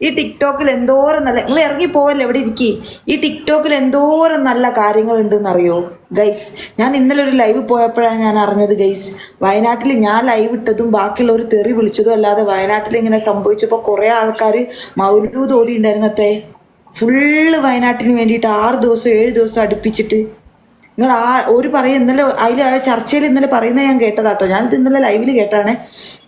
ഈ ടിക്ടോക്കിൽ എന്തോരം നല്ല നിങ്ങൾ ഇറങ്ങി പോവല്ലേ എവിടെ ഇരിക്കി? ഈ ടിക്ടോക്കിൽ എന്തോരം നല്ല കാര്യങ്ങൾ ഉണ്ടെന്നറിയോ ഗൈസ് ഞാൻ ഇന്നലെ ഒരു ലൈവ് പോയപ്പോഴാണ് ഞാൻ അറിഞ്ഞത് ഗൈസ്. വയനാട്ടിൽ ഞാൻ ലൈവ് ഇട്ടതും ബാക്കിയുള്ള ഒരു തെറി വിളിച്ചതും അല്ലാതെ വയനാട്ടിൽ ഇങ്ങനെ സംഭവിച്ചപ്പോൾ കുറേ ആൾക്കാർ മൗലൂ തോതി ഉണ്ടായിരുന്നത്തെ. ഫുള്ള് വയനാട്ടിന് വേണ്ടിയിട്ട് ആറ് ദിവസം ഏഴ് ദിവസം അടുപ്പിച്ചിട്ട്. നിങ്ങൾ ആ ഒരു പറയും ഇന്നലെ അതിൽ ആ ചർച്ചയിൽ ഇന്നലെ പറയുന്നത് ഞാൻ കേട്ടതാട്ടോ. ഞാനിത് ഇന്നലെ ലൈവിൽ കേട്ടാണ്.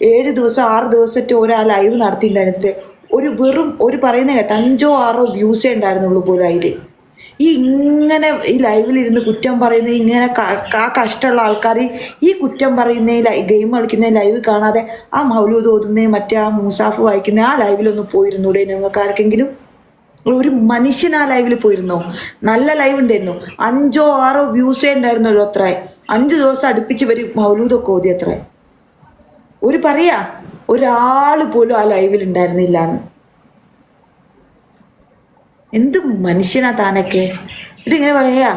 ഏഴ് ദിവസം ആറ് ദിവസത്തെ ഒരു ലൈവ് നടത്തിയിട്ടുണ്ടായിരുന്നിട്ട് ഒരു വെറും ഒരു പറയുന്ന കേട്ട അഞ്ചോ ആറോ വ്യൂസേ ഉണ്ടായിരുന്നുള്ളൂ പോലും അതിൽ ഈ ഇങ്ങനെ ഈ ലൈവിൽ ഇരുന്ന് കുറ്റം പറയുന്ന ഇങ്ങനെ ആ കഷ്ടമുള്ള ആൾക്കാർ ഈ കുറ്റം പറയുന്ന ഗെയിം കളിക്കുന്ന ലൈവ് കാണാതെ ആ മൗലൂദ് ഓതുന്ന മറ്റേ ആ മൂസാഫ് വായിക്കുന്ന ആ ലൈവിലൊന്ന് പോയിരുന്നൂടെ നിങ്ങൾക്ക് ആർക്കെങ്കിലും? ഒരു മനുഷ്യൻ ആ ലൈവിൽ പോയിരുന്നോ? നല്ല ലൈവ് ഉണ്ടായിരുന്നു. അഞ്ചോ ആറോ വ്യൂസേ ഉണ്ടായിരുന്നല്ലോ അത്ര. അഞ്ച് ദിവസം അടുപ്പിച്ച് വരും മൗലൂദൊക്കെ ഓതി അത്ര. ഒരു പറയാ? ഒരാൾ പോലും ആ ലൈവിൽ ഉണ്ടായിരുന്നില്ല എന്ന് എന്ത് മനുഷ്യനാ താനൊക്കെ? ഇതിങ്ങനെ പറയാ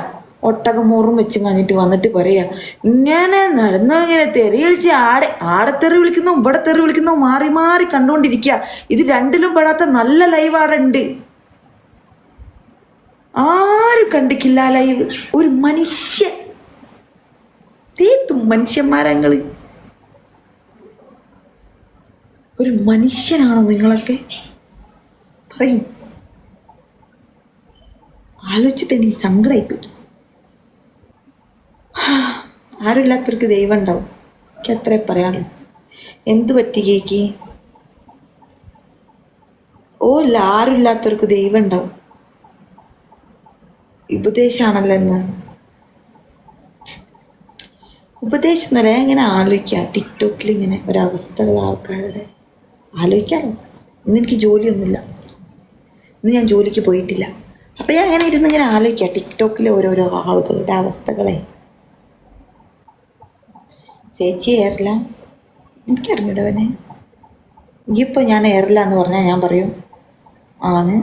ഒട്ടകം മോറും വെച്ചും കഴിഞ്ഞിട്ട് വന്നിട്ട് പറയാ ഇങ്ങനെ നടന്നോ ഇങ്ങനെ തെറി വിളിച്ച് ആടെ ആടെ തെറി വിളിക്കുന്നു ഇവിടെ തെറി വിളിക്കുന്നു മാറി മാറി കണ്ടുകൊണ്ടിരിക്കുക ഇത് രണ്ടിലും പെടാത്ത നല്ല ലൈവ് ആടെ ഉണ്ട് ആരും കണ്ടിക്കില്ല ലൈവ്. ഒരു മനുഷ്യൻ തീത്തും മനുഷ്യന്മാരങ്ങൾ ഒരു മനുഷ്യനാണോ നിങ്ങളൊക്കെ? പറയും. ആലോചിച്ചിട്ട് എനിക്ക് സങ്കടമായിപ്പോയി ആരുമില്ലാത്തവർക്ക് ദൈവം ഉണ്ടാവും എനിക്ക് അത്രേ പറയാനുള്ളൂ. എന്ത് പറ്റി കേക്ക്? ഓ ഇല്ല ആരുമില്ലാത്തവർക്ക് ദൈവം ഉണ്ടാവും ഉപദേശമാണല്ലോ എന്ന് ഉപദേശം എന്നല്ല ഇങ്ങനെ ആലോചിക്കുക. ടിക്ടോക്കിൽ ഇങ്ങനെ ഒരവസ്ഥകൾ ആൾക്കാരുടെ. ആലോചിക്കാമല്ലോ ഇന്ന് എനിക്ക് ജോലിയൊന്നുമില്ല. ഇന്ന് ഞാൻ ജോലിക്ക് പോയിട്ടില്ല. അപ്പോൾ ഞാൻ അങ്ങനെ ഇരുന്ന് ഇങ്ങനെ ആലോചിക്കുക ടിക്ടോക്കിലെ ഓരോരോ ആളുകളുടെ അവസ്ഥകളെ. ചേച്ചി ഏറില്ല എനിക്കറിഞ്ഞൂടവനെ ഇനിയിപ്പോൾ ഞാൻ ഏറില്ല എന്ന് പറഞ്ഞാൽ ഞാൻ പറയും ആണ്.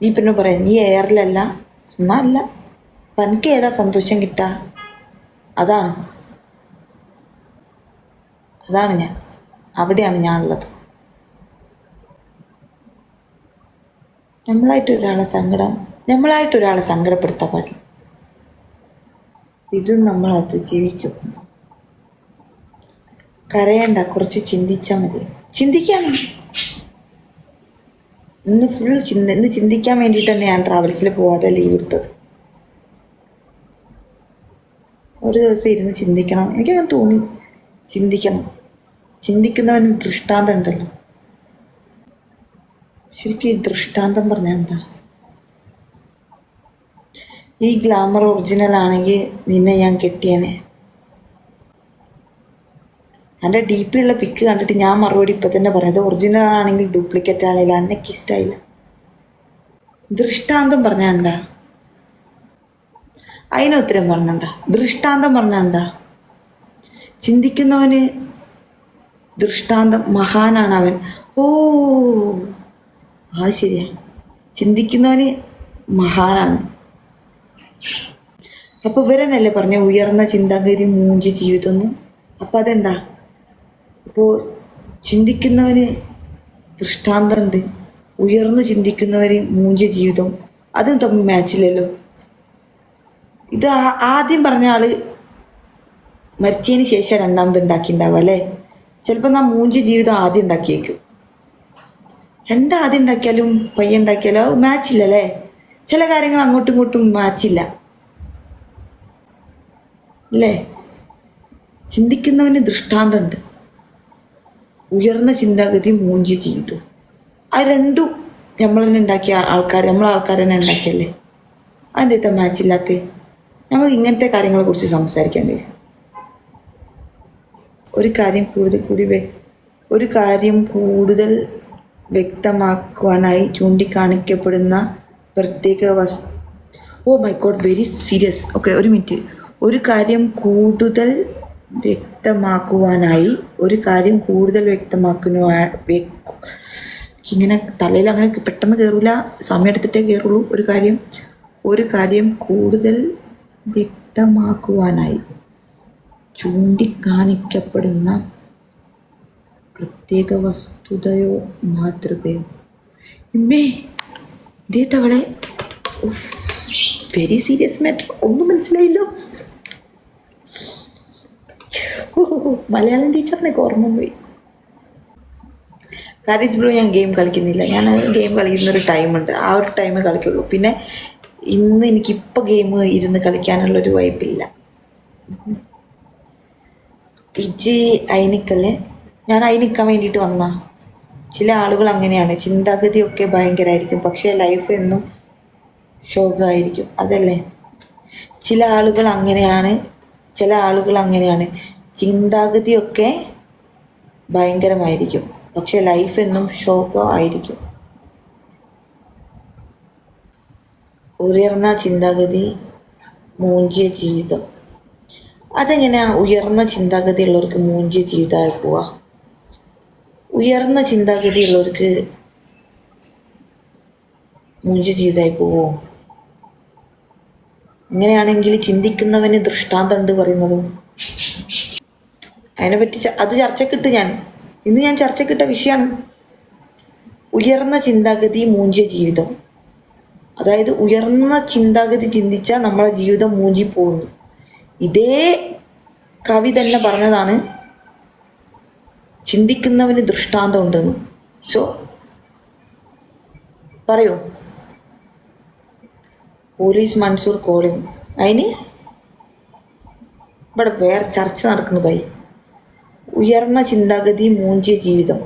നീ പിന്നെ പറയാം നീ എയറിലല്ല എന്നല്ല അപ്പം എനിക്ക് ഏതാ സന്തോഷം കിട്ടുക അതാണ്. അതാണ് ഞാൻ. അവിടെയാണ് ഞാൻ നമ്മളായിട്ട് ഒരാളെ സങ്കടം നമ്മളായിട്ട് ഒരാളെ സങ്കടപ്പെടുത്താൻ പാടില്ല. ഇതും നമ്മളത് ജീവിക്കും. കരയണ്ട കുറച്ച് ചിന്തിച്ചാൽ മതി. ചിന്തിക്കാണ്. ഇന്ന് ഫുൾ ചിന്ത ഇന്ന് ചിന്തിക്കാൻ വേണ്ടിയിട്ടാണ് ഞാൻ ട്രാവൽസിൽ പോവാതെ ലീവ് എടുത്തത്. ഒരു ദിവസം ഇരുന്ന് ചിന്തിക്കണം. എനിക്കങ്ങനെ തോന്നി. ചിന്തിക്കണം. ചിന്തിക്കുന്നവന് ദൃഷ്ടാന്തം ഉണ്ടല്ലോ. ശരിക്കും ഈ ദൃഷ്ടാന്തം പറഞ്ഞാൽ എന്താ? ഈ ഗ്ലാമർ ഒറിജിനൽ ആണെങ്കിൽ നിന്നെ ഞാൻ കെട്ടിയനെ. എന്റെ ഡി പി ഉള്ള പിക്ക് കണ്ടിട്ട് ഞാൻ മറുപടി ഇപ്പം തന്നെ പറഞ്ഞത് ഒറിജിനൽ ആണെങ്കിൽ ഡ്യൂപ്ലിക്കേറ്റ് ആണെങ്കിൽ അന്നക്ക് ഇഷ്ടമായില്ല ദൃഷ്ടാന്തം പറഞ്ഞാൽ എന്താ? അതിന് ഉത്തരം പറഞ്ഞണ്ട. ദൃഷ്ടാന്തം പറഞ്ഞാൽ എന്താ? ചിന്തിക്കുന്നവന് ദൃഷ്ടാന്തം മഹാനാണ് അവൻ. ഓ ആ ശരിയാ. ചിന്തിക്കുന്നവന് മഹാനാണ്. അപ്പൊ ഇവരെന്നല്ലേ പറഞ്ഞ? ഉയർന്ന ചിന്താഗതി മൂഞ്ചി ജീവിതം എന്ന് അപ്പൊ അതെന്താ? അപ്പോൾ ചിന്തിക്കുന്നവന് ദൃഷ്ടാന്തമുണ്ട്. ഉയർന്നു ചിന്തിക്കുന്നവര് മൂഞ്ചി ജീവിതം. അതും തമ്മിൽ മാച്ചില്ലല്ലോ ഇത് ആദ്യം പറഞ്ഞ ആൾ മരിച്ചതിന് ശേഷം രണ്ടാമത് ഉണ്ടാക്കിയിട്ടുണ്ടാവും അല്ലേ? ചിലപ്പോൾ നാ മൂഞ്ചി ജീവിതം ആദ്യം ഉണ്ടാക്കിയേക്കും. രണ്ടാ ആദ്യം ഉണ്ടാക്കിയാലും പയ്യ ഉണ്ടാക്കിയാലും അത് മാച്ചില്ലല്ലേ ചില കാര്യങ്ങൾ അങ്ങോട്ടും ഇങ്ങോട്ടും മാച്ചില്ല അല്ലേ ചിന്തിക്കുന്നവന് ദൃഷ്ടാന്തമുണ്ട്. ഉയർന്ന ചിന്താഗതി മൂഞ്ചി ജീവിതം ആ രണ്ടും നമ്മൾ തന്നെ ഉണ്ടാക്കിയ ആൾക്കാർ നമ്മളെ ആൾക്കാർ തന്നെ ഉണ്ടാക്കിയല്ലേ? അതെന്താ മാച്ചില്ലാത്ത നമ്മൾ ഇങ്ങനത്തെ കാര്യങ്ങളെ കുറിച്ച് സംസാരിക്കാൻ കഴിച്ചു ഒരു കാര്യം കൂടുതൽ കൂടി ഒരു കാര്യം കൂടുതൽ വ്യക്തമാക്കുവാനായി ചൂണ്ടിക്കാണിക്കപ്പെടുന്ന പ്രത്യേക വസ് ഓ my god very serious okay ഒരു മിനിറ്റ് ഒരു കാര്യം കൂടുതൽ വ്യക്തമാക്കുവാനായി ഒരു കാര്യം കൂടുതൽ വ്യക്തമാക്കുന്ന ഇങ്ങനെ തലയിൽ അങ്ങനെ പെട്ടെന്ന് കയറൂല സമയം എടുത്തിട്ടേ കയറുള്ളൂ ഒരു കാര്യം ഒരു കാര്യം കൂടുതൽ വ്യക്തമാക്കുവാനായി ചൂണ്ടിക്കാണിക്കപ്പെടുന്ന പ്രത്യേക വസ്തുതയോ മാതൃകയോ. ഇമ്മേ ഇതേ തവളെ. വെരി സീരിയസ് മാറ്റർ ഒന്നും മനസ്സിലായില്ലോ. മലയാളം ടീച്ചറിനൊക്കെ ഓർമ്മ പോയി ഫാരിസ് ബ്രോ ഞാൻ ഗെയിം കളിക്കുന്നില്ല. ഞാൻ ഗെയിം കളിക്കുന്ന ഒരു ടൈമുണ്ട് ആ ഒരു ടൈമേ കളിക്കുള്ളൂ. പിന്നെ ഇന്ന് എനിക്കിപ്പോൾ ഗെയിം ഇരുന്ന് കളിക്കാനുള്ളൊരു വൈബില്ല ഇജി അയിനിക്കല്ലേ? ഞാൻ അയിനിക്കാൻ വേണ്ടിയിട്ട് വന്ന. ചില ആളുകൾ അങ്ങനെയാണ്. ചിന്താഗതിയൊക്കെ ഭയങ്കരമായിരിക്കും പക്ഷേ ലൈഫ് എന്നും ശോകമായിരിക്കും അതല്ലേ? ചില ആളുകൾ അങ്ങനെയാണ്. ചില ആളുകൾ അങ്ങനെയാണ്. ചിന്താഗതിയൊക്കെ ഭയങ്കരമായിരിക്കും. പക്ഷെ ലൈഫ് എന്നും ശോകമായിരിക്കും ഉയർന്ന ചിന്താഗതി മൂഞ്ചിയ ജീവിതം. അതെങ്ങനെയാ ഉയർന്ന ചിന്താഗതിയുള്ളവർക്ക് മൂഞ്ചിയ ജീവിതമായി പോവാ. ഉയർന്ന ചിന്താഗതിയുള്ളവർക്ക് മൂഞ്ചിയ ജീവിതമായി പോവോ? അങ്ങനെയാണെങ്കിൽ ചിന്തിക്കുന്നവന് ദൃഷ്ടാന്തം ഉണ്ട് പറയുന്നതും. അതിനെപ്പറ്റി അത് ചർച്ചക്കിട്ട് ഞാൻ. ഇന്ന് ഞാൻ ചർച്ചക്കിട്ട വിഷയമാണ് ഉയർന്ന ചിന്താഗതി മൂഞ്ചിയ ജീവിതം അതായത് ഉയർന്ന ചിന്താഗതി ചിന്തിച്ചാൽ നമ്മളെ ജീവിതം മൂഞ്ചി പോകുന്നു ഇതേ കവി തന്നെ പറഞ്ഞതാണ് ചിന്തിക്കുന്നവന് ദൃഷ്ടാന്തം ഉണ്ടെന്ന് സോ പറയൂ. പോലീസ് മൻസൂർ കോളിങ് അതിന് ഇവിടെ വേറെ ചർച്ച നടക്കുന്നു ബൈ. ഉയർന്ന ചിന്താഗതി മൂഞ്ചിയ ജീവിതം.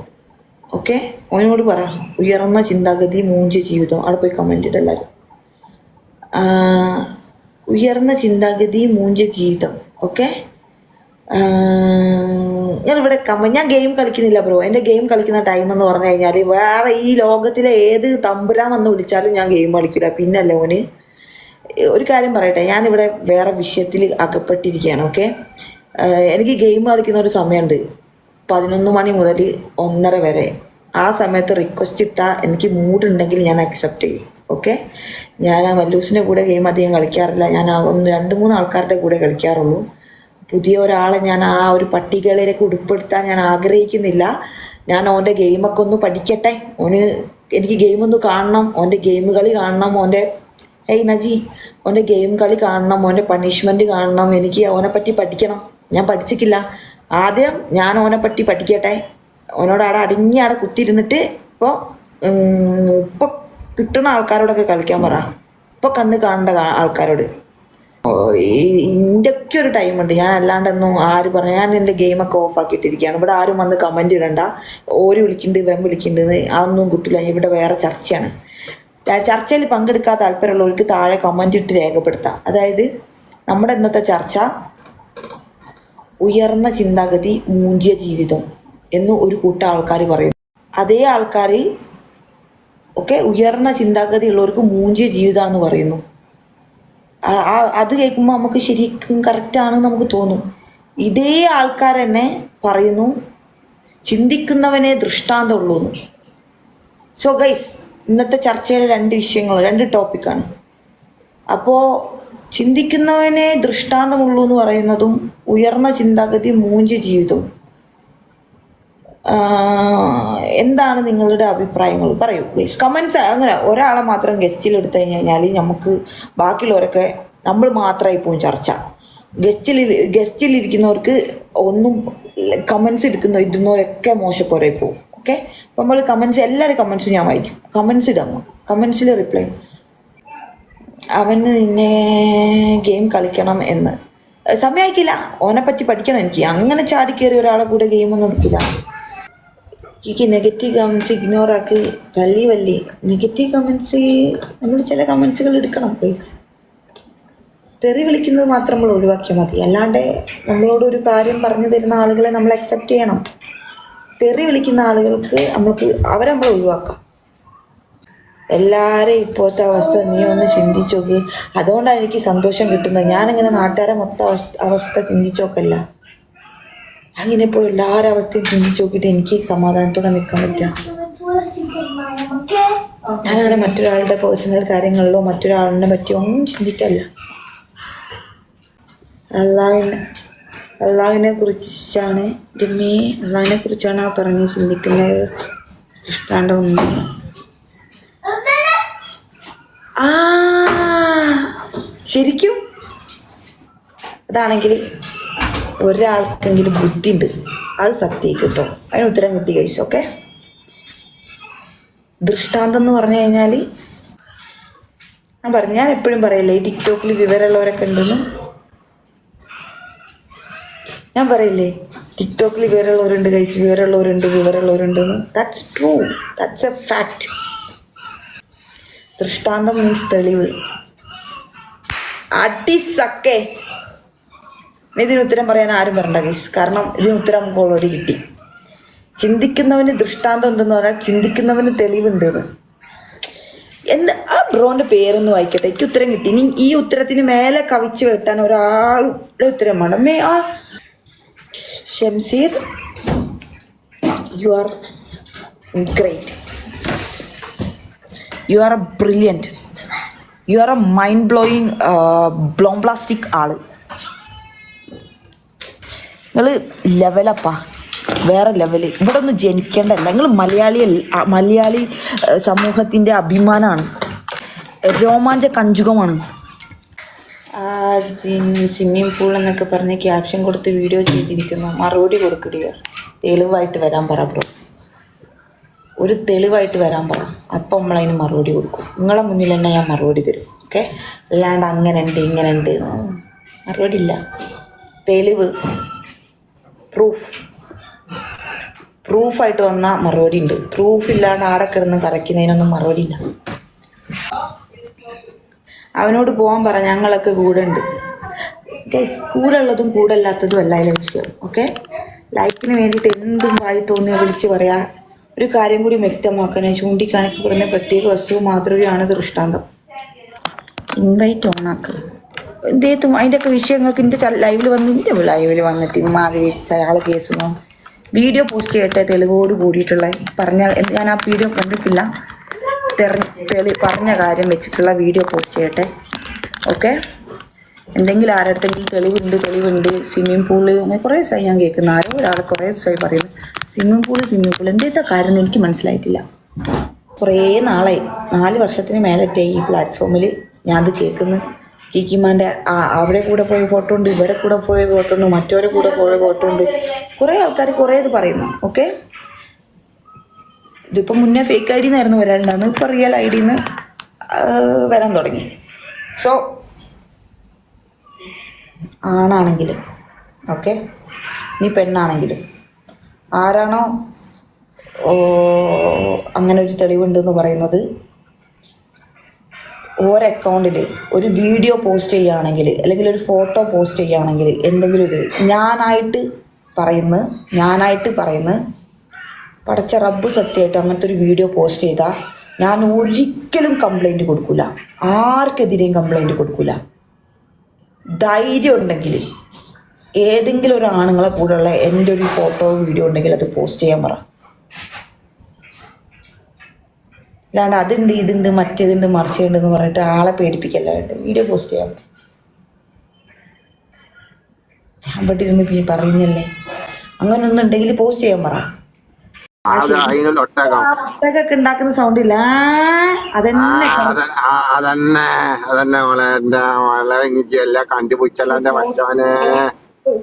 ഓക്കെ ഓനോട് പറ. ഉയർന്ന ചിന്താഗതി മൂഞ്ചിയ ജീവിതം. അവിടെ പോയി കമന്റ് ഇട്ട് എല്ലാവരും ഉയർന്ന ചിന്താഗതി മൂഞ്ചിയ ജീവിതം. ഓക്കെ ഞാൻ ഇവിടെ കമ ഞാൻ ഗെയിം കളിക്കുന്നില്ല ബ്രോ എന്റെ ഗെയിം കളിക്കുന്ന ടൈം എന്ന് പറഞ്ഞു കഴിഞ്ഞാൽ വേറെ ഈ ലോകത്തിലെ ഏത് തമ്പുരാൻ വന്ന് വിളിച്ചാലും ഞാൻ ഗെയിം കളിക്കില്ല പിന്നല്ലേ ഓന്? ഒരു കാര്യം പറയട്ടെ. ഞാനിവിടെ വേറെ വിഷയത്തിൽ അകപ്പെട്ടിരിക്കുകയാണ് ഓക്കെ എനിക്ക് ഗെയിം കളിക്കുന്ന ഒരു സമയമുണ്ട്. പതിനൊന്ന് മണി മുതൽ ഒന്നര വരെ. ആ സമയത്ത് റിക്വസ്റ്റ് ഇട്ടാൽ എനിക്ക് മൂഡുണ്ടെങ്കിൽ ഞാൻ അക്സെപ്റ്റ് ചെയ്യും ഓക്കെ ഞാൻ ആ മല്ലൂസിന്റെ കൂടെ ഗെയിം അധികം കളിക്കാറില്ല. ഞാൻ ഒന്ന് രണ്ട് മൂന്ന് ആൾക്കാരുടെ കൂടെ കളിക്കാറുള്ളൂ. പുതിയ ഒരാളെ ഞാൻ ആ ഒരു പട്ടികയിലേക്ക് ഉൾപ്പെടുത്താൻ ഞാൻ ആഗ്രഹിക്കുന്നില്ല. ഞാൻ ഓന്റെ ഗെയിമൊക്കെ ഒന്ന് പഠിക്കട്ടെ. ഓന് എനിക്ക് ഗെയിം ഒന്ന് കാണണം. ഓന്റെ ഗെയിം കളി കാണണം. ഓന്റെ ഏയ് നജി ഓന്റെ ഗെയിം കളി കാണണം. ഓന്റെ പണിഷ്മെന്റ് കാണണം. എനിക്ക് ഓനെ പറ്റി പഠിക്കണം. ഞാൻ പഠിച്ചിട്ടില്ല. ആദ്യം ഞാൻ ഓനെ പറ്റി പഠിക്കട്ടെ. ഓനോട് അവിടെ അടങ്ങി അവിടെ കുത്തിയിരുന്നിട്ട് ഇപ്പോൾ ഇപ്പോൾ കിട്ടുന്ന ആൾക്കാരോടൊക്കെ കളിക്കാൻ പറ. ഇപ്പോൾ കണ്ണ് കാണേണ്ട ആൾക്കാരോട്. ഇന്റെയൊക്കെ ഒരു ടൈമുണ്ട്. ഞാൻ അല്ലാണ്ടൊന്നും ആര് പറഞ്ഞു ഞാൻ എന്റെ ഗെയിമൊക്കെ ഓഫ് ആക്കിയിട്ടിരിക്കുകയാണ് ഇവിടെ ആരും വന്ന് കമന്റ് ഇടണ്ട. ഓര് വിളിക്കുന്നുണ്ട് വെം വിളിക്കുന്നുണ്ട് അതൊന്നും കിട്ടില്ല ഇവിടെ വേറെ ചർച്ചയാണ്. ചർച്ചയിൽ പങ്കെടുക്കാൻ താല്പര്യമുള്ളവർക്ക് താഴെ കമന്റ് ഇട്ട് രേഖപ്പെടുത്താം. അതായത് നമ്മുടെ ഇന്നത്തെ ചർച്ച ഉയർന്ന ചിന്താഗതി മൂഞ്ചിയ ജീവിതം എന്ന് ഒരു കൂട്ടം ആൾക്കാർ പറയുന്നു. അതേ ആൾക്കാർ ഒക്കെ ഉയർന്ന ചിന്താഗതി ഉള്ളവർക്ക് മൂഞ്ചിയ ജീവിതം എന്ന് പറയുന്നു. അത് കേൾക്കുമ്പോൾ നമുക്ക് ശരിക്കും കറക്റ്റാണെന്ന് നമുക്ക് തോന്നും. ഇതേ ആൾക്കാർ തന്നെ പറയുന്നു ചിന്തിക്കുന്നവനെ ദൃഷ്ടാന്തമുള്ളൂ എന്ന് സോ ഗൈസ് ഇന്നത്തെ ചർച്ചയിലെ രണ്ട് വിഷയങ്ങൾ രണ്ട് ടോപ്പിക്കാണ് അപ്പോൾ ചിന്തിക്കുന്നവനെ ദൃഷ്ടാന്തമുള്ളൂ എന്ന് പറയുന്നതും ഉയർന്ന ചിന്താഗതി മൂഞ്ച് ജീവിതവും. എന്താണ് നിങ്ങളുടെ അഭിപ്രായങ്ങൾ? പറയൂ പ്ലീസ് കമൻസ് അങ്ങനെ ഒരാളെ മാത്രം ഗസ്റ്റിൽ എടുത്തു കഴിഞ്ഞാൽ നമുക്ക് ബാക്കിയുള്ളവരൊക്കെ നമ്മൾ മാത്രമായി പോകും ചർച്ച. ഗസ്റ്റിൽ ഗസ്റ്റിൽ ഇരിക്കുന്നവർക്ക് ഒന്നും കമൻസ് എടുക്കുന്ന ഇടുന്നവരൊക്കെ മോശപ്പോരായി പോകും ഓക്കെ അപ്പം നമ്മൾ കമൻസ് എല്ലാവരും കമൻസും ഞാൻ വായിക്കും. കമൻസ് ഇടാം നമുക്ക്. കമൻസിൽ റിപ്ലൈ അവന് നിന്നെ ഗെയിം കളിക്കണം എന്ന്. സമയമായിക്കില്ല ഓനെപ്പറ്റി പറ്റി പഠിക്കണം എനിക്ക്. അങ്ങനെ ചാടി കയറി ഒരാളെ കൂടെ ഗെയിമൊന്നും എടുക്കില്ല. എനിക്ക് നെഗറ്റീവ് കമൻസ് ഇഗ്നോർ ആക്കി കല്ലി വല്ലി. നെഗറ്റീവ് കമൻസ് നമ്മൾ ചില കമൻസുകൾ എടുക്കണം പ്ലീസ് തെറി വിളിക്കുന്നത് മാത്രം നമ്മൾ ഒഴിവാക്കിയാൽ മതി. അല്ലാണ്ട് നമ്മളോട് ഒരു കാര്യം പറഞ്ഞു തരുന്ന ആളുകളെ നമ്മൾ അക്സെപ്റ്റ് ചെയ്യണം. തെറി വിളിക്കുന്ന ആളുകൾക്ക് നമുക്ക് അവരെ നമ്മൾ ഒഴിവാക്കാം. എല്ലാവരെയും ഇപ്പോഴത്തെ അവസ്ഥ നീ ഒന്ന് ചിന്തിച്ചു അതുകൊണ്ടാണ് എനിക്ക് സന്തോഷം കിട്ടുന്നത്. ഞാനിങ്ങനെ നാട്ടുകാരെ മൊത്തം അവസ്ഥ അവസ്ഥ ചിന്തിച്ചു നോക്കല്ല. അങ്ങനെ ഇപ്പോൾ എല്ലാവരും അവസ്ഥയും ചിന്തിച്ച് നോക്കിയിട്ട് എനിക്ക് സമാധാനത്തോടെ നിൽക്കാൻ പറ്റുക. ഞാനങ്ങനെ മറ്റൊരാളുടെ പേഴ്സണൽ കാര്യങ്ങളിലോ മറ്റൊരാളിനെ പറ്റിയോ ഒന്നും ചിന്തിക്കല്ല. അള്ളാവിനെ അള്ളാവിനെ കുറിച്ചാണ് രമ്യ അള്ളാവിനെ കുറിച്ചാണ് ആ പറഞ്ഞ് ചിന്തിക്കുന്ന ഇഷ്ടാണ്ട് ആ ശരിക്കും? അതാണെങ്കിൽ ഒരാൾക്കെങ്കിലും ബുദ്ധിയുണ്ട്. അത് സത്യം കേട്ടോ. അതിന് ഉത്തരം കിട്ടി കഴിച്ചു ഓക്കെ? ദൃഷ്ടാന്തം എന്ന് പറഞ്ഞു കഴിഞ്ഞാൽ ഞാൻ പറഞ്ഞു ഞാൻ എപ്പോഴും പറയില്ലേ ഈ ടിക്ടോക്കിൽ വിവരമുള്ളവരൊക്കെ ഉണ്ടെന്ന്? ഞാൻ പറയില്ലേ ടിക്ടോക്കിൽ വിവരമുള്ളവരുണ്ട് കൈസ് വിവരമുള്ളവരുണ്ട് വിവരമുള്ളവരുണ്ട് that's true that's a fact ദൃഷ്ടാന്തം മീൻസ് തെളിവ്. അടിസക്കെ. ഇതിന് ഉത്തരം പറയാൻ ആരും വരണ്ട ഗൈസ് കാരണം ഇതിന് ഉത്തരം നമുക്ക് ഓൾറെഡി കിട്ടി. ചിന്തിക്കുന്നവന് ദൃഷ്ടാന്തം ഉണ്ടെന്ന് പറഞ്ഞാൽ ചിന്തിക്കുന്നവന് തെളിവുണ്ട് എന്റെ ആ ബ്രോന്റെ പേരൊന്ന് വായിക്കട്ടെ. എനിക്ക് ഉത്തരം കിട്ടി. ഇനി ഈ ഉത്തരത്തിന് മേലെ കവിച്ച് വെട്ടാൻ ഒരാളുടെ ഉത്തരം വേണം. മേ ആ Shamseer you are great you are a brilliant you are a mind blowing bombastic ആൾ. നിങ്ങൾ ലെവലപ്പാ. വേറെ ലെവൽ ഇവിടെ ഒന്നും ജനിക്കേണ്ടല്ല നിങ്ങൾ മലയാളി മലയാളി സമൂഹത്തിന്റെ അഭിമാനമാണ് രോമാഞ്ച കഞ്ചുകമാണ്. സ്വിമ്മിംഗ് പൂൾ എന്നൊക്കെ പറഞ്ഞ് ക്യാപ്ഷൻ കൊടുത്ത് വീഡിയോ ചെയ്തിരിക്കുന്നു. മറുപടി കൊടുക്കുക തെളിവായിട്ട് വരാൻ പറ ബ്രോ. ഒരു തെളിവായിട്ട് വരാൻ പറ. അപ്പം നമ്മളതിന് മറുപടി കൊടുക്കും. നിങ്ങളെ മുന്നിൽ തന്നെ ഞാൻ മറുപടി തരും. ഓക്കെ? അല്ലാണ്ട് അങ്ങനെ ഉണ്ട് ഇങ്ങനെ ഉണ്ട് മറുപടി ഇല്ല. തെളിവ്. പ്രൂഫ് പ്രൂഫായിട്ട് വന്ന മറുപടി ഉണ്ട്. പ്രൂഫ് ഇല്ലാണ്ട് ആടെ കിടന്ന് കറയ്ക്കുന്നതിനൊന്നും മറുപടി ഇല്ല. അവനോട് പോകാൻ പറ ഞങ്ങളൊക്കെ കൂടെ ഉണ്ട്. ഗൈസ് കൂടെ ഉള്ളതും അല്ലാത്തതും അല്ല അതിലെ വിഷയം. ഓക്കെ ലൈക്കിന് വേണ്ടിയിട്ട് എന്തും വായി തോന്നിയ വിളിച്ച് പറയാ. ഒരു കാര്യം കൂടി വ്യക്തമാക്കാനായി ചൂണ്ടിക്കാണിക്കപ്പെടുന്ന പ്രത്യേക വസ്തു മാതൃകയാണ് ദൃഷ്ടാന്തം. ഇൻവൈറ്റ് ഓണാക്കുക എന്തേത്തും അതിന്റെയൊക്കെ വിഷയങ്ങൾക്ക് എന്റെ ലൈവിൽ വന്ന് എന്റെ ലൈവിൽ വന്നിട്ട് ഇമാതിരി അയാളെ കേസുന്നു വീഡിയോ പോസ്റ്റ് ചെയ്യട്ടെ തെളിവോട് കൂടിയിട്ടുള്ള പറഞ്ഞ ഞാൻ ആ വീഡിയോ കണ്ടിട്ടില്ല. തെളി പറഞ്ഞ കാര്യം വെച്ചിട്ടുള്ള വീഡിയോ പോസ്റ്റ് ചെയ്യട്ടെ ഓക്കെ എന്തെങ്കിലും ആരടുത്തെങ്കിലും തെളിവുണ്ട് തെളിവുണ്ട്. സ്വിമ്മിംഗ് പൂൾ അങ്ങനെ കുറേ ദിവസമായി ഞാൻ കേൾക്കുന്നു. ആരോ ഒരാൾ കുറേ ദിവസമായി പറയുന്നു. സ്വിമ്മിംഗ് പൂൾ സ്വിമ്മിംഗ് പൂൾ എന്തേത്തെ കാര്യം എനിക്ക് മനസ്സിലായിട്ടില്ല. കുറേ നാളായി. നാല് വർഷത്തിന് മേലത്തെ ഈ പ്ലാറ്റ്ഫോമിൽ ഞാൻ അത് കേൾക്കുന്നു. കിക്കിമാന്റെ ആ അവിടെ കൂടെ പോയ ഫോട്ടോ ഉണ്ട് ഇവിടെ കൂടെ പോയ ഫോട്ടോ ഉണ്ട് മറ്റവരെ കൂടെ പോയ ഫോട്ടോ ഉണ്ട്. കുറേ ആൾക്കാർ കുറേ ഇത് പറയുന്നു ഓക്കെ ഇതിപ്പോൾ മുന്നേ ഫേക്ക് ഐ ഡിന്നായിരുന്നു വരാനുണ്ടായിരുന്നു ഇപ്പോൾ റിയൽ ഐ ഡിന്ന് വരാൻ തുടങ്ങി. സോ ആണാണെങ്കിലും ഓക്കെ നീ പെണ്ണാണെങ്കിലും. ആരാണോ അങ്ങനെ ഒരു തെളിവുണ്ടെന്ന് പറയുന്നത് ഓരോ അക്കൗണ്ടിൽ ഒരു വീഡിയോ പോസ്റ്റ് ചെയ്യുകയാണെങ്കിൽ അല്ലെങ്കിൽ ഒരു ഫോട്ടോ പോസ്റ്റ് ചെയ്യുകയാണെങ്കിൽ എന്തെങ്കിലും ഒരു ഞാനായിട്ട് പറയുന്ന ഞാനായിട്ട് പറയുന്ന പടച്ച റബ്ബ് സത്യമായിട്ട് അങ്ങനത്തെ ഒരു വീഡിയോ പോസ്റ്റ് ചെയ്താൽ ഞാൻ ഒരിക്കലും കംപ്ലൈന്റ് കൊടുക്കില്ല ആർക്കെതിരെയും കംപ്ലൈന്റ് കൊടുക്കില്ല ധൈര്യം ഉണ്ടെങ്കിൽ ഏതെങ്കിലും ഒരു ആണുങ്ങളെ കൂടെയുള്ള എന്റെ ഒരു ഫോട്ടോ വീഡിയോ ഉണ്ടെങ്കിൽ അത് പോസ്റ്റ് ചെയ്യാൻ പറ. അല്ലാണ്ട് അതുണ്ട് ഇതുണ്ട് മറ്റേതുണ്ട് മറിച്ചുണ്ട് എന്ന് പറഞ്ഞിട്ട് ആളെ പേടിപ്പിക്കല്ലാണ്ട് വീഡിയോ പോസ്റ്റ് ചെയ്യാം. ഞാൻ പെട്ടിരുന്ന് പിന്നെ പറയുന്നല്ലേ? അങ്ങനെ ഒന്നും ഉണ്ടെങ്കിൽ പോസ്റ്റ് ചെയ്യാൻ പറ. ഒട്ടകൊക്കെ ഉണ്ടാക്കുന്ന സൗണ്ട് ഇല്ല. അതന്നെ. അതന്നെ അതന്നെ മോളെ. എന്റെ മോളെ എല്ലാം കണ്ടുപിടിച്ചല്ല എന്റെ മച്ചവനെ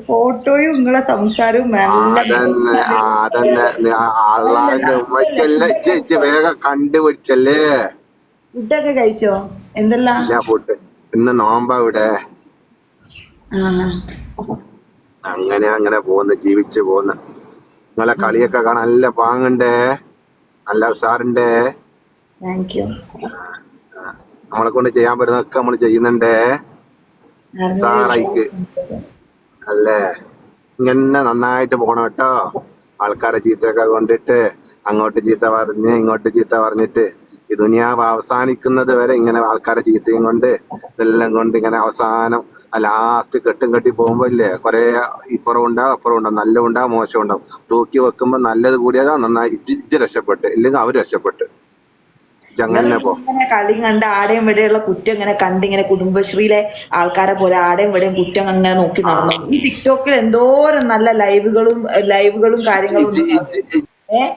ഫോട്ടോയും നിങ്ങളെ സംസാരവും അതന്നെ അതന്നെ. അള്ളാന്റെ ഉമ്മയ്ക്കെല്ലാം ഇച്ച് ഇച്ച് വേഗം കണ്ടുപിടിച്ചല്ലേ? ഫുഡൊക്കെ കഴിച്ചോ? എന്തെല്ലാം? ഞാൻ ഫുഡ്. ഇന്ന് നോമ്പാ ഇവിടെ. അങ്ങനെ അങ്ങനെ പോന്ന് ജീവിച്ചു പോന്ന്. നിങ്ങളെ കളിയൊക്കെ കാണാൻ നല്ല പാങ്ങണ്ടേ? നല്ല ഉഷാറുണ്ടേ? നമ്മളെ കൊണ്ട് ചെയ്യാൻ പറ്റുന്നൊക്കെ നമ്മൾ ചെയ്യുന്നുണ്ടേ? ഉഷാറായിക്ക് അല്ലേ? ഇങ്ങനെ നന്നായിട്ട് പോണം കേട്ടോ. ആൾക്കാരെ ചീത്തയൊക്കെ കൊണ്ടിട്ട് അങ്ങോട്ട് ചീത്ത പറഞ്ഞ് ഇങ്ങോട്ട് ചീത്ത പറഞ്ഞിട്ട് ഈ ദുനിയാവ് അവസാനിക്കുന്നത് വരെ ഇങ്ങനെ ആൾക്കാരെ ചീത്തയും കൊണ്ട് ഇതെല്ലാം കൊണ്ട് ഇങ്ങനെ അവസാനം ലാസ്റ്റ് കെട്ടും കെട്ടി പോകുമ്പോ ഇല്ലേ? കൊറേ ഇപ്പുറം ഉണ്ടാവും അപ്പുറം ഉണ്ടാവും നല്ല ഉണ്ടാവും മോശം ഉണ്ടാവും. തൂക്കി വെക്കുമ്പോ നല്ലത് കൂടിയതാ നന്നായി ഇജ്ജ് രക്ഷപ്പെട്ട് ഇല്ലെങ്കിൽ അവർ രക്ഷപ്പെട്ട്. ഇങ്ങനെ കളി കണ്ട് ആടെയും ഇവിടെയുള്ള കുറ്റം ഇങ്ങനെ കണ്ട് ഇങ്ങനെ കുടുംബശ്രീയിലെ ആൾക്കാരെ പോലെ ആടെയും ഇവിടെയും കുറ്റം അങ്ങനെ നോക്കി നടന്നു. ഈ ടിക്ടോക്കിൽ എന്തോരം നല്ല ലൈവുകളും ലൈവുകളും കാര്യങ്ങളും ഏഹ്